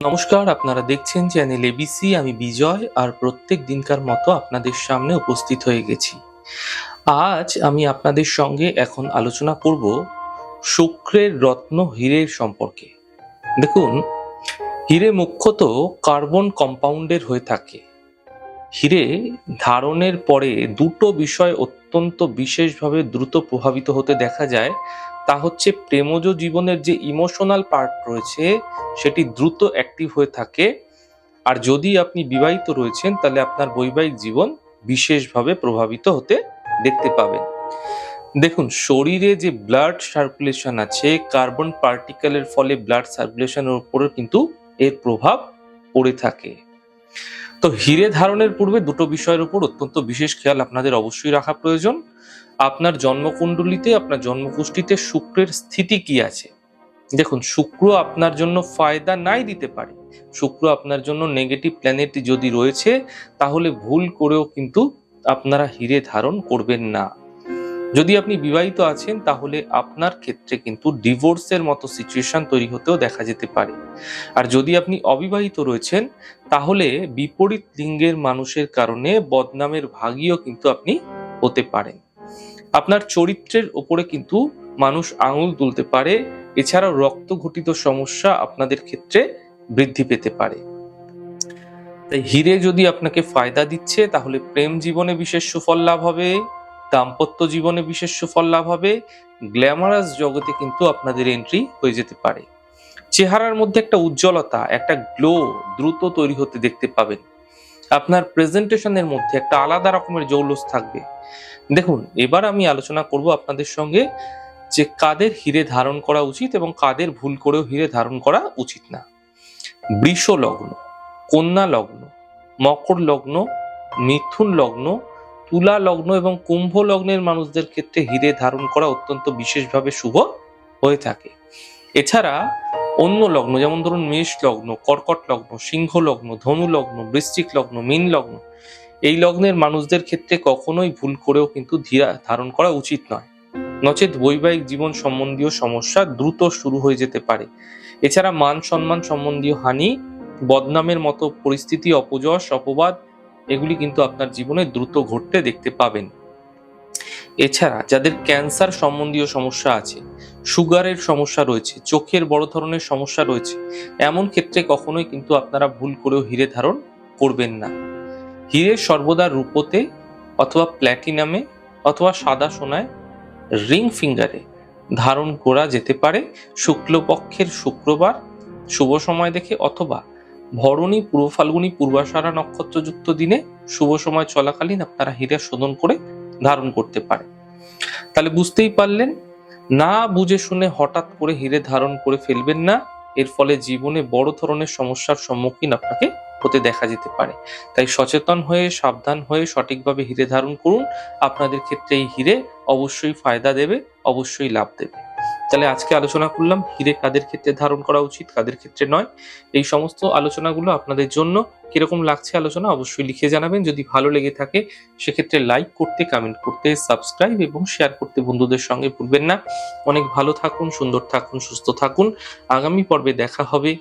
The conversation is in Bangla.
নমস্কার, আপনারা দেখছেন চ্যানেল এবিসি আমি বিজয়, আর প্রত্যেক দিনকার মতো আপনাদের সামনে উপস্থিত হয়ে গেছি। আজ আমি আপনাদের সঙ্গে এখন আলোচনা করব শুক্রের রত্ন হীরের সম্পর্কে। দেখুন, হীরে মুখ্যত কার্বন কম্পাউন্ডের হয়ে থাকে। হীরে ধারণের পরে দুটো বিষয় অত্যন্ত বিশেষভাবে দ্রুত প্রভাবিত হতে দেখা যায় তা হচ্ছে প্রেমজ জীবনের যে ইমোশনাল পার্ট রয়েছে, সেটি দ্রুত অ্যাক্টিভ হয়ে থাকে। আর যদি আপনি বিবাহিত রয়েছেন, তাহলে আপনার বৈবাহিক জীবন বিশেষভাবে প্রভাবিত হতে দেখতে পাবেন। দেখুন, শরীরে যে ব্লাড সার্কুলেশন আছে কার্বন পার্টিকেলের ফলে ব্লাড সার্কুলেশনের উপরে কিন্তু এর প্রভাব পড়ে থাকে। তো হিরে ধারণের পূর্বে দুটো বিষয়ের উপর অত্যন্ত বিশেষ খেয়াল আপনাদের অবশ্যই রাখা প্রয়োজন। আপনার জন্মকুণ্ডলিতে, আপনার জন্মকুষ্ঠিতে শুক্রের স্থিতি কি আছে? দেখুন, শুক্র আপনার জন্য ফায়দা নাই দিতে পারে। শুক্র আপনার জন্য নেগেটিভ প্ল্যানেট যদি রয়েছে, তাহলে ভুল করেও কিন্তু আপনারা হিরে ধারণ করবেন না। যদি আপনি বিবাহিত আছেন, তাহলে আপনার ক্ষেত্রে কিন্তু ডিভোর্সের মতো সিচুয়েশন তৈরি হতেও দেখা যেতে পারে। আর যদি আপনি অবিবাহিত রয়েছেন, তাহলে বিপরীত লিঙ্গের মানুষের কারণে বদনামের ভাগীও কিন্তু আপনি হতে পারেন। আপনার চরিত্রের ওপরে কিন্তু মানুষ আঙুল তুলতে পারে, এছাড়াও রক্ত ঘটিত সমস্যা আপনাদের ক্ষেত্রে বৃদ্ধি পেতে পারে। তাই হিরে যদি আপনাকে ফায়দা দিচ্ছে, তাহলে প্রেম জীবনে বিশেষ সুফল লাভ হবে, দাম্পত্য জীবনে বিশেষ সুফল লাভ হবে, গ্ল্যামারাস জগতে কিন্তু আপনাদের এন্ট্রি হয়ে যেতে পারে। চেহারার মধ্যে একটা উজ্জ্বলতা, একটা গ্লো দ্রুত তৈরি হতে দেখতে পাবেন। আপনার প্রেজেন্টেশনের মধ্যে একটা আলাদা রকমের জৌলস থাকবে। দেখুন, এবার আমি আলোচনা করব আপনাদের সঙ্গে যে কাদের হিরে ধারণ করা উচিত এবং কাদের ভুল করেও হিরে ধারণ করা উচিত না। বৃষ লগ্ন, কন্যা লগ্ন, মকর লগ্ন, মিথুন লগ্ন, তুলা লগ্ন এবং কুম্ভ লগ্নের মানুষদের ক্ষেত্রে হিরে ধারণ করা অত্যন্ত বিশেষভাবে শুভ হয়ে থাকে। এছাড়া অন্য লগ্ন, যেমন ধরুন মেষ লগ্ন, কর্কট লগ্ন, সিংহ লগ্ন, ধনু লগ্ন, বৃশ্চিক লগ্ন, মীন লগ্ন, এই লগ্নের মানুষদের ক্ষেত্রে কখনোই ভুল করেও কিন্তু ধীরা ধারণ করা উচিত নয়। নচেত বৈবাহিক জীবন সম্বন্ধীয় সমস্যা দ্রুত শুরু হয়ে যেতে পারে। এছাড়া মান সম্মান সম্বন্ধীয় হানি, বদনামের মতো পরিস্থিতি, অপযশ, অপবাদ, এগুলি কিন্তু আপনার জীবনে দ্রুত ঘটতে দেখতে পাবেন। এছাড়া যাদের ক্যান্সার সম্বন্ধীয় সমস্যা আছে, সুগারের সমস্যা রয়েছে, চোখের বড় ধরনের সমস্যা রয়েছে, এমন ক্ষেত্রে কখনোই কিন্তু আপনারা ভুল করেও হিরে ধারণ করবেন না। হিরে সর্বদা রূপোতে অথবা প্ল্যাটিনামে অথবা সাদা সোনায় রিং ফিঙ্গারে ধারণ করা যেতে পারে। শুক্লপক্ষের শুক্রবার শুভ সময় দেখে অথবা ভরণী পূর্ব ফাল্গুনী পূর্বাষাঢ়া নক্ষত্রযুক্ত দিনে শুভ সময় চলাকালীন আপনারা হীরা শোধন করে ধারণ করতে পারে। তাহলে বুঝতেই পারলেন, না বুঝে শুনে হঠাৎ করে হিরে ধারণ করে ফেলবেন না, এর ফলে জীবনে বড় ধরনের সমস্যার সম্মুখীন আপনাকে হতে দেখা যেতে পারে। তাই সচেতন হয়ে, সাবধান হয়ে সঠিকভাবে হিরে ধারণ করুন। আপনাদের ক্ষেত্রে এই হিরে অবশ্যই ফায়দা দেবে, অবশ্যই লাভ দেবে। তাহলে আজকে আলোচনা করলাম হিরে কাদের ক্ষেত্রে ধারণ করা উচিত, কাদের ক্ষেত্রে নয়। এই সমস্ত আলোচনাগুলো আপনাদের জন্য কীরকম লাগছে আলোচনা অবশ্যই লিখে জানাবেন। যদি ভালো লেগে থাকে, সেক্ষেত্রে লাইক করতে কমেন্ট করতে সাবস্ক্রাইব এবং শেয়ার করতে বন্ধুদের সঙ্গে ভুলবেন না। অনেক ভালো থাকুন, সুন্দর থাকুন, সুস্থ থাকুন। আগামী পর্বে দেখা হবে।